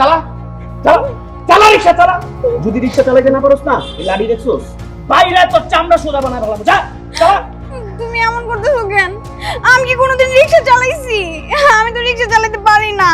চালা চালা চালা রিক্সা চালা। যদি রিক্সা চালাইতে না পারোস না এই লাড়ি দেখছোস? বাইরে তোর চামড়া সোজা বানায় ভালো যা চালা। তুমি এমন করতেছো কেন? আমি কি কোনোদিন রিক্সা চালাইছি? আমি তো রিক্সা চালাতে পারি না।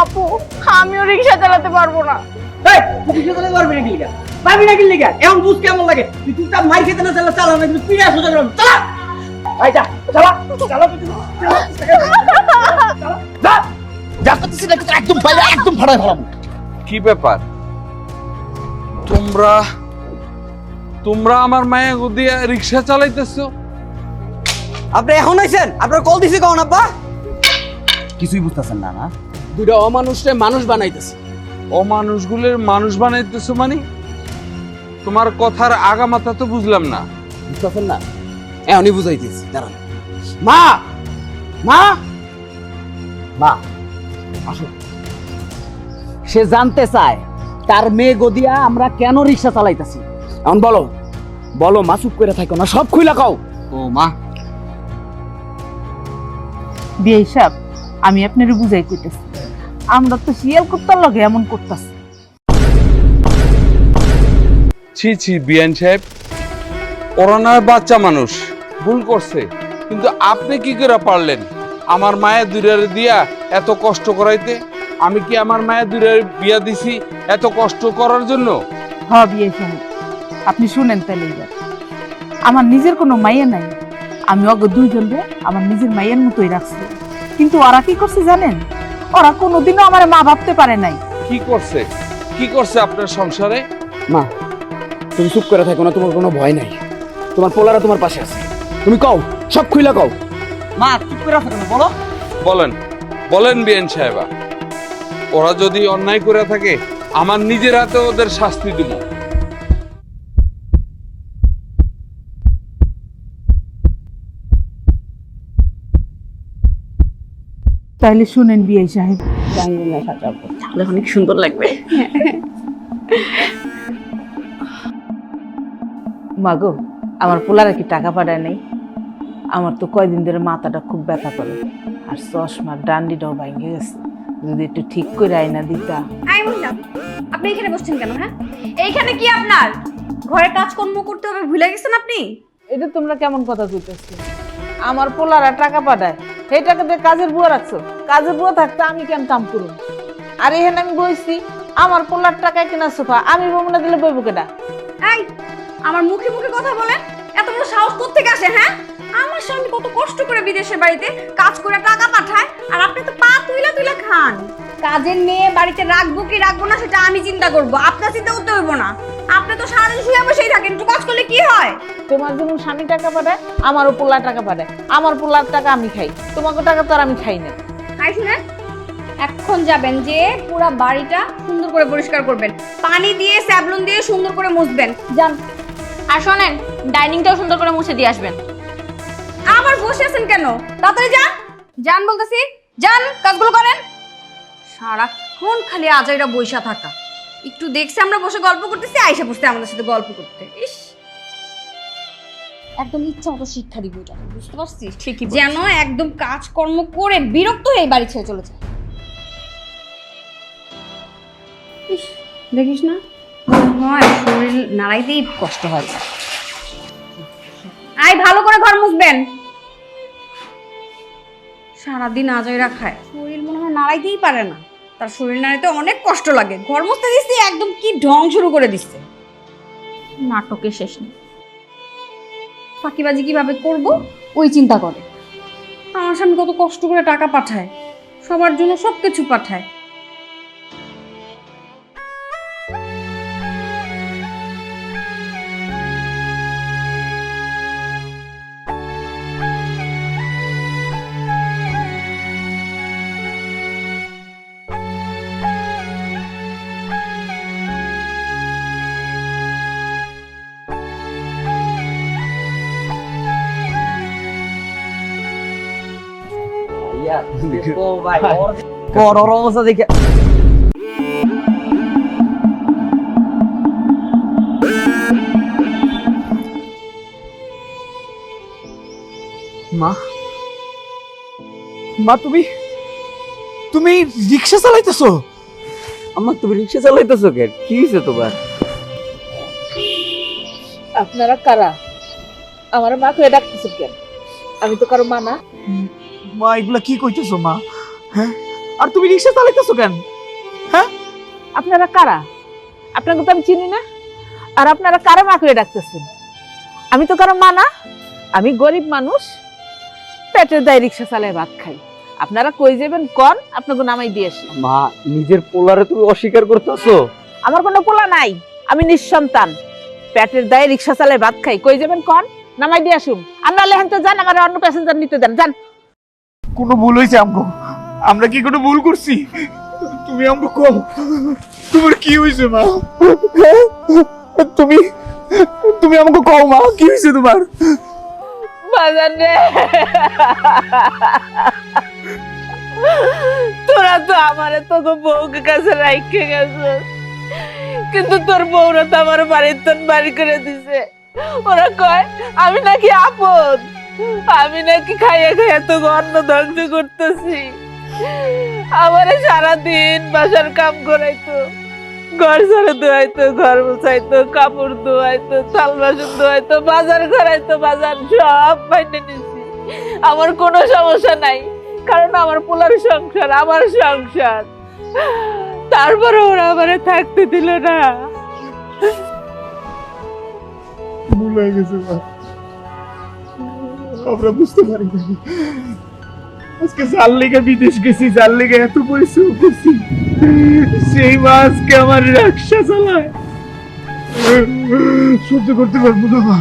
আপু আমিও রিক্সা চালাতে পারব না। এই তুই রিক্সা চালাতে পারবি না কি লিগা? পারবি না কি লিগা? এমন বুঝ কেমন লাগে? তুই তুই তার মার খেতে না চালা চালা না কিন্তু পিড়া সোজা করলাম চালা। এই যা চালা চালা তুই, চালা, চালা, যা যা না একদম বাইরে একদম ফাড়ায় ফেলাম কি ব্যাপার? তোমরা তোমরা আমার মায়া দিয়া রিক্সা চালাইতেছো? আপনি এখন আইছেন? আপনার কল দিছি কখন আব্বা? কিছুই বুঝতেছেন না না? দুইটা অমানুষরে মানুষ বানাইতেছে। অমানুষগুলোর মানুষ বানাইতেছো মানে? তোমার কথার আগা মাথা তো বুঝলাম না। বুঝতেছেন না? এখনই বুঝাইতেছি দাঁড়ান। মা! মা! মা! আসো সে জানতে চায় তার মেয়ে গদিয়া আমরা কেন রিক্সা চালাইতাছি? এখন বলো বলো মা চুপ করে থাকো না সব খুইলা কাও। ও মা। বিয়ে হিসাব আমি আপনার বুঝাই কইতেছি। আমরা তো শিয়াল কুত্তার লগে এমন করতেছি। ছি ছি বিয়ান সাহেব ওরা নয় বাচ্চা মানুষ ভুল করছে। কিন্তু আপনি কি করে পারলেন? আমার মায়ের দূরের দিয়া এত কষ্ট করাইতে? আমি কি আমার মায়ের দূরের বিয়া দিছি এত কষ্ট করার জন্য? হ্যাঁ বিয়ে সাহেব আপনি শুনেন তাহলে এবার। আমার নিজের কোনো মাইয়া নাই। আমি অগ দুইজনরে আমার নিজের মায়ের মতোই রাখছি। কিন্তু ওরা কি করছে জানেন? ওরা কোনোদিনও আমার মা ভাবতে পারে নাই। কি করছে? কি করছে আপনার সংসারে? মা তুমি চুপ করে থাকো না তোমার কোনো ভয় নাই। তোমার পোলারা তোমার পাশে আছে। তুমি কও সব খুইলা কও। মা চুপ করে থাকো না বলো। বলেন। বলেন বিএন সাহেবা ওরা যদি অন্যায় করে থাকে আমার নিজের হাতে ওদের শাস্তি দিব। তাহলে শুনেন বিয়ে সাহেব। অনেক সুন্দর লাগবে। মাগো আমার পোলারা কি টাকা পাঠায় নেই? আমার তো কয়দিন ধরে মাথাটা খুব ব্যথা করে। আর চশমার ডান্ডিটাও ভাঙে গেছে যদি একটু ঠিক করে আইনা দিতা। আই মহিলা আপনি এখানে বসছেন কেন হ্যাঁ? এইখানে কি আপনার? ঘরে কাজকর্ম করতে হবে ভুলে গেছেন আপনি? এটা তোমরা কেমন কথা কইতেছো? আমার পোলারা টাকা পাঠায় সেই টাকা দিয়ে কাজের বুয়া রাখছো। কাজের বুয়া থাকতে আমি কেন কাম করুন আর এখানে আমি বইছি আমার পোলার টাকায় কিনা সোফা আমি বমনা দিলে বইব কেটা এই আমার মুখে মুখে কথা বলেন এত বড় সাহস কোত্থেকে আসে হ্যাঁ? আমার স্বামী কত কষ্ট করে বিদেশে বাড়িতে কাজ করে টাকা পাঠায় আর আপনি তো পা তুইলা তুইলা খান। কাজের মেয়ে বাড়িতে রাখব কি রাখব না সেটা আমি চিন্তা করব আপনার চিন্তা করতে হইব না। আপনি তো সারাদিন শুয়ে বসেই থাকেন একটু কাজ করলে কি হয়? তোমার যেমন স্বামী টাকা পাঠায় আমারও পোলার টাকা পাঠায়। আমার পোলার টাকা আমি খাই তোমাকে টাকা তো আর আমি খাই না। আই শুনেন এখন যাবেন যে পুরো বাড়িটা সুন্দর করে পরিষ্কার করবেন পানি দিয়ে স্যাবলুন দিয়ে সুন্দর করে মুছবেন। যান। আর শোনেন ডাইনিংটাও সুন্দর করে মুছে দিয়ে আসবেন। আমার বসে আছেন কেন? তাড়াতাড়ি যান। যান বলতেছি। যান কাজগুলো করেন। সারাক্ষণ খালি আজাইরা বইসা থাকা। একটু দেখছি আমরা বসে গল্প করতেছি আইসা বসতে আমাদের সাথে গল্প করতে। ইস। একদম ইচ্ছা মতো শিক্ষা দিব এটা বুঝতে পারছিস? ঠিকই যেন একদম কাজকর্ম করে বিরক্ত হয়ে বাড়ি ছেড়ে চলে যায়। ইস, দেখিস না? হয় শরীর নাড়াইতেই কষ্ট হয়। আই ভালো করে ঘর মুছবেন। সারাদিন আজয়রা খায় শরীর মনে হয় নাড়াইতেই পারে না। তার শরীর নাড়াইতে অনেক কষ্ট লাগে। ঘর মুছতে দিচ্ছি একদম কি ঢং শুরু করে দিচ্ছে নাটকে শেষ নেই। ফাঁকিবাজি কীভাবে করব? ওই চিন্তা করে। আমার স্বামী কত কষ্ট করে টাকা পাঠায়। সবার জন্য সব কিছু পাঠায়। ও ভাই ওর ওর অবস্থা দেখে মা মা তুমি তুমি রিক্সা চালাইতেছো? আম্মা তুমি রিক্সা চালাইতেছো কেন? কি হয়েছে তোমার? আপনারা কারা? আমার মাকে ডাকতেছেন কেন? আমি তো কারও মা না। মা এগুলা কি কইতেছো মা? হ্যাঁ? আর তুমি রিক্সা চালাইতেছো কেন? আপনারা কারা? আপনাকে তো আমি চিনি না। আর আপনারা কারা মা করে ডাকতেছেন? আমি তো কারও মা না। আমি গরিব মানুষ। পেটের দায় রিক্সা চালায় ভাত খাই। আপনারা কই যাবেন কন? আপনাকে নামাই দিয়ে আসি। মা নিজের পোলারে তুমি অস্বীকার করতেছো? আমার কোনো পোলা নাই। আমি নিঃসন্তান। পেটের দায়ে রিক্সা চালায় ভাত খাই। কই যাবেন কন? নামাই দিয়ে আসুম আমরা লেহেন তো যান আমার অন্য প্যাসেঞ্জার নিতে দেন। যান। কোনো ভুল হয়েছে আমগো? আমরা কি কোনো ভুল করছি? তুমি আমগো কও। তোমার কি হয়েছে, মা? তুমি তুমি আমাকে কও, মা, কি হয়েছে তোমার? তোরা তো আমারে তোকে বউকে কাছে রাইখে গেছে। কিন্তু তোর বউরা তো আমার বাড়ির তন বাড়ি করে দিছে। ওরা কয়, আমি নাকি আপদ আমি নাকি খাইয়া খাইয়া তো অন্ন ধ্বংস করতেছি। আমারে সারাদিন বাসার কাম করাইতো, ঘর ঝাড়ু ধোয়াইতো, ঘর মুছাইতো, কাপড় ধোয়াইতো চাল বাসন ধোয়াইতো, বাজার করাইতো বাজার সব বাইনে নিছি। আমার কোনো সমস্যা নাই, কারণ আমার পোলার সংসার, আমার সংসার। তারপরে ওরা আমারে থাকতে দিল না। ভুল গেছে আমরা বুঝতে পারি না আজকে যার লেগে বিদেশ গেছি যার লেগে এত পরিশ্রম করছি সেই মা আজকে আমার রাক্ষা চালায়। সহ্য করতে পারব না মা।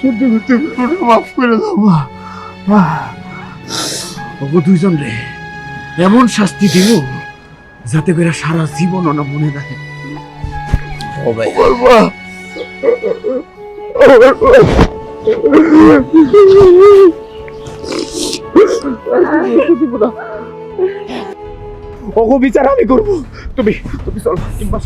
সহ্য করতে পারব না মাফ করে দাও মা। ওগো দুইজন রে এমন শাস্তি দিব যাতে করে সারা জীবন ওনা মনে রাখে। ও ভাই। ওগো বিচার আমি করব। তুমি তুমি চলো কিংবা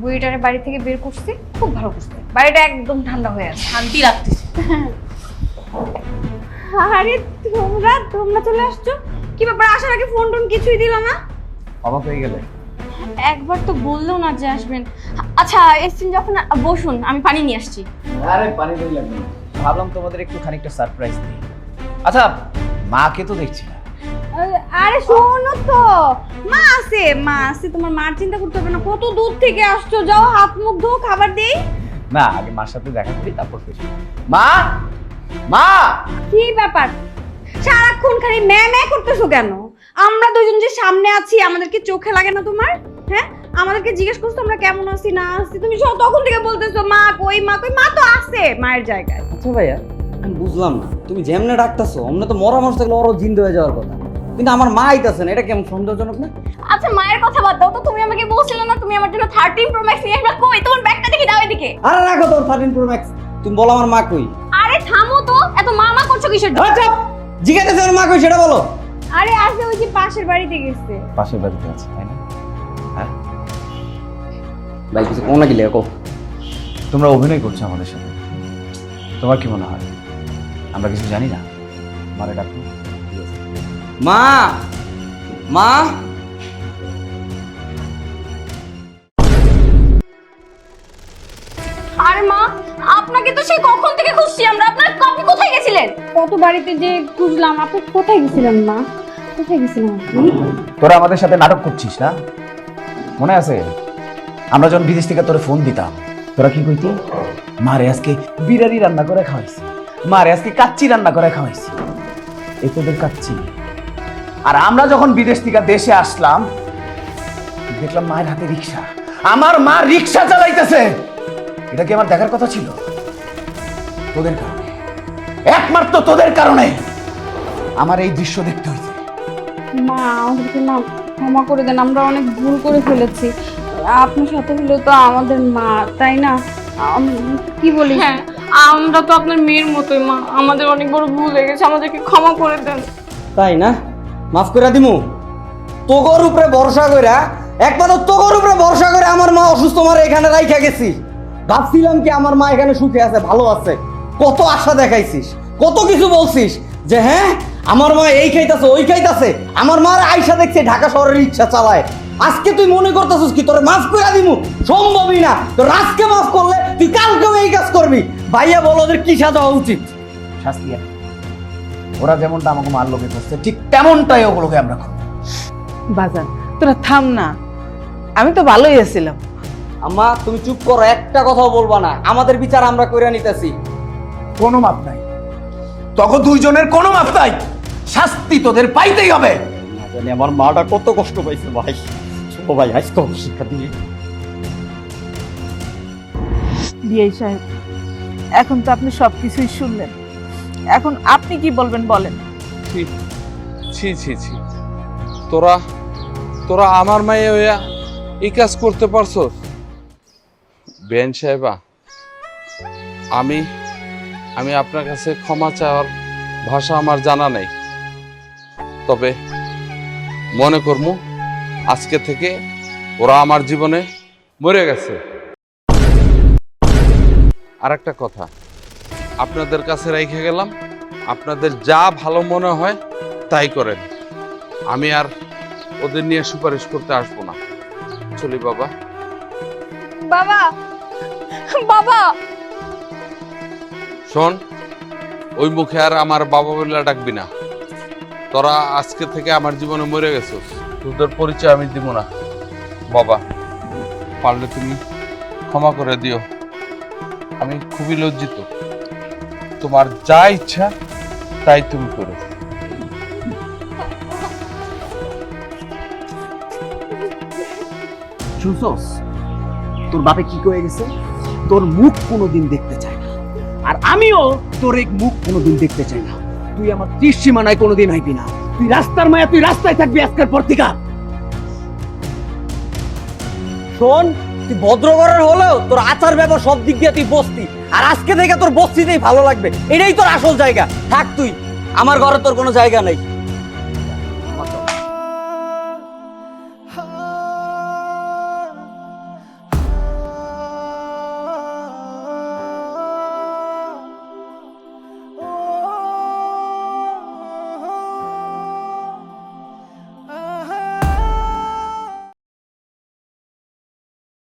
বুড়িটারে বাড়ি থেকে বের করছি খুব ভালো করছে। বাড়িটা একদম ঠান্ডা হয়ে আছে। শান্তি রাখতেছে আরে তোমরা তোমরা চলে আসছো? কি ব্যাপার আসার আগে ফোন টোন কিছুই দিল না? অবাক হয়ে গেলে। একবার তো বললেও না যে আসবেন। আচ্ছা এসছেন যখন বসুন আমি পানি নিয়ে আসছি। আরে পানি দিই লাগবে না। ভাবলাম তোমাদের একটু খানিকটা সারপ্রাইজ দিই। আচ্ছা মাকে তো দেখছি না। আরে শোনো তো। মা আছে মা আছে তোমার মার চিন্তা করতে হবে না। কত দূর থেকে আসছো? যাও হাত মুখ ধো খাবার দেই। না আগে মার সাথে দেখা করি তারপর ফিরি মা! মা! কি ব্যাপার? সারাক্ষণ খালি ম্যা ম্যা করতেছো কেন? আমরা দুজন যে সামনে আছি আমাদেরকে চোখে লাগে না তোমার? হ্যাঁ? আমাদেরকে জিজ্ঞেস করছ আমরা কেমন আছি না আছি? তুমি সব তখন থেকে বলতেছো মা কই মা কই? মা তো আছে মায়ের জায়গায়। আচ্ছা ভাইয়া আমি বুঝলাম না। তুমি যেমনে ডাকতেছো অমনে তো মরা মানুষ থাকলে ওরও জিন্দে হয়ে যাওয়ার কথা। কিন্তু আমার মা আইতাছে না এটা কেমন সন্দেহজনক না? আচ্ছা মায়ের কথা বাদ দাও তো তুমি আমাকে বলছিলে না তুমি আমার জন্য থার্টিন প্রো ম্যাক্স নিয়ে আসবে। কই তোমার ব্যাগটা দেখি দাও এদিকে। আরে রাখো তোর থার্টিন প্রো ম্যাক্স তুমি বলো আমার মা কই। আরে থামো তো এত মামা করছ কিসের জন্য? জিজ্ঞাসা মা কই সেটা বলো। আরে আসবে ওই যে পাশের বাড়িতে গেছে। পাশের বাড়িতে আছে তাই না? ভাই কিছু কোন লাগিলে কো তোমরা অভিনয় করছ আমাদের সাথে। তোমার কি মনে হয়? আমরা কিছু জানি না? মারে ডাকো। মা! মা! আরে মা আপনাকে তো সেই কখন থেকে খুঁজছি আমরা। আপনার আপনি কোথায় গেছিলেন? কত বাড়িতে যে খুঁজলাম আপনি কোথায় গেছিলেন মা? কোথায় গেছিলেন আপনি? তোরা আমাদের সাথে নাটক করছিস না? মনে আছে? আমরা যখন বিদেশ থেকে তোরে ফোন দিতাম, তোরা কি কইতি? মারে আজকে বিরিয়ানি রান্না করে খাওয়াইছি। মারে আজকে কাচ্চি রান্না করে খাওয়াইছি। এই তোদের কাচ্চি। আর আমরা যখন বিদেশ থেকে দেশে আসলাম, দেখলাম মায়ের হাতে রিক্সা আমার মা রিক্সা চালাইতেছে। এটা কি আমার দেখার কথা ছিল? তোদের কারণে। একমাত্র তোদের কারণে আমার এই দৃশ্য দেখতে হয়েছে। মা, আমাদেরকে না ক্ষমা করে দেন, আমরা অনেক ভুল করে ফেলেছি। আপনার সাথে হলো তো আমাদের মা তাই না? কি বলি? হ্যাঁ আমরা তো আপনার মেয়ের মতোই মা। আমাদের অনেক বড় ভুল হয়ে গেছে আমাদেরকে ক্ষমা করে দেন। তাই না? মাফ করে দিমু। তোগর উপরে ভরসা কইরা একমাত্র তোগর উপরে ভরসা করে আমার মা অসুস্থ মারে এখানে রাইখা গেছি। ভাবছিলাম কি আমার মা এখানে সুখে আছে ভালো আছে। কত আশা দেখাইছিস কত কিছু বলছিস যে হ্যাঁ আমার মা এই খাইতাছে ওই খাইতাছে। আমার মার আইসা দেখছে ঢাকা শহরের রিক্সা চালায়। আজকে তুই মনে করতেছিস কি তোর মাফ করে দিমু? সম্ভবই না। তোর আজকে মাফ করলে তুই কালকেও এই কাজ করবি। ভাইয়া বলো ওদের কি সাজা হওয়া উচিত? শাস্তি। ওরা যেমনটা আমাকে মার লোকে করছে ঠিক তেমনটাই ওগুলোকে আমরা করব। বাজান তোরা থাম না। আমি তো ভালোই আছিলাম। আম্মা তুমি চুপ করো একটা কথাও বলবা না। আমাদের বিচার আমরা কইরা নিতেছি। কোনো মাপ নাই। তখন দুইজনের কোনো মাপ নাই। শাস্তি তোদের পাইতেই হবে। জানি আমার মাটা কত কষ্ট পাইছে ভাই। ছোট ভাই আজকে ওকে শিক্ষা দিয়ে। বিয়ে সাহেব এখন তো আপনি সব কিছুই শুনলেন। এখন আপনি কি বলবেন বলেন? ছি ছি ছি ছি। তোরা তোরা আমার মায়ে হইয়া এই কাজ করতে পারছ? বেন সাহেবা আমি আমি আপনার কাছে ক্ষমা চাওয়ার ভাষা আমার জানা নেই। তবে মনে করমু আজকে থেকে ওরা আমার জীবনে মরে গেছে। আর একটা কথা আপনাদের কাছে রেখে গেলাম আপনাদের যা ভালো মনে হয় তাই করেন। আমি আর ওদের নিয়ে সুপারিশ করতে আসব না। চলি বাবা। বাবা বাবা! শোন ওই মুখে আর আমার বাবা বলে ডাকবি না। তোরা আজকে থেকে আমার জীবনে মরে গেছো তোদের পরিচয় আমি দিব না। বাবা, পারলে তুমি ক্ষমা করে দিও। আমি খুবই লজ্জিত। তোমার যা ইচ্ছা, তাই তুমি করো। তোর বাপে কি কয়ে গেছে? তোর মুখ কোনোদিন দেখতে চায় না। আর আমিও তোর এক মুখ কোনোদিন দেখতে চাই না। তুই আমার তীর সীমানায় কোনোদিন আইবি না। তুই রাস্তার মায়া, তুই রাস্তায় থাকবি আজকের পর থেকে। শোন, তুই ভদ্রঘরের হলেও তোর আচার ব্যবহার সব দিক দিয়ে তুই বসতি। আর আজকে থেকে তোর বস্তিতেই ভালো লাগবে। এটাই তোর আসল জায়গা। থাক তুই, আমার ঘরে তোর কোনো জায়গা নেই।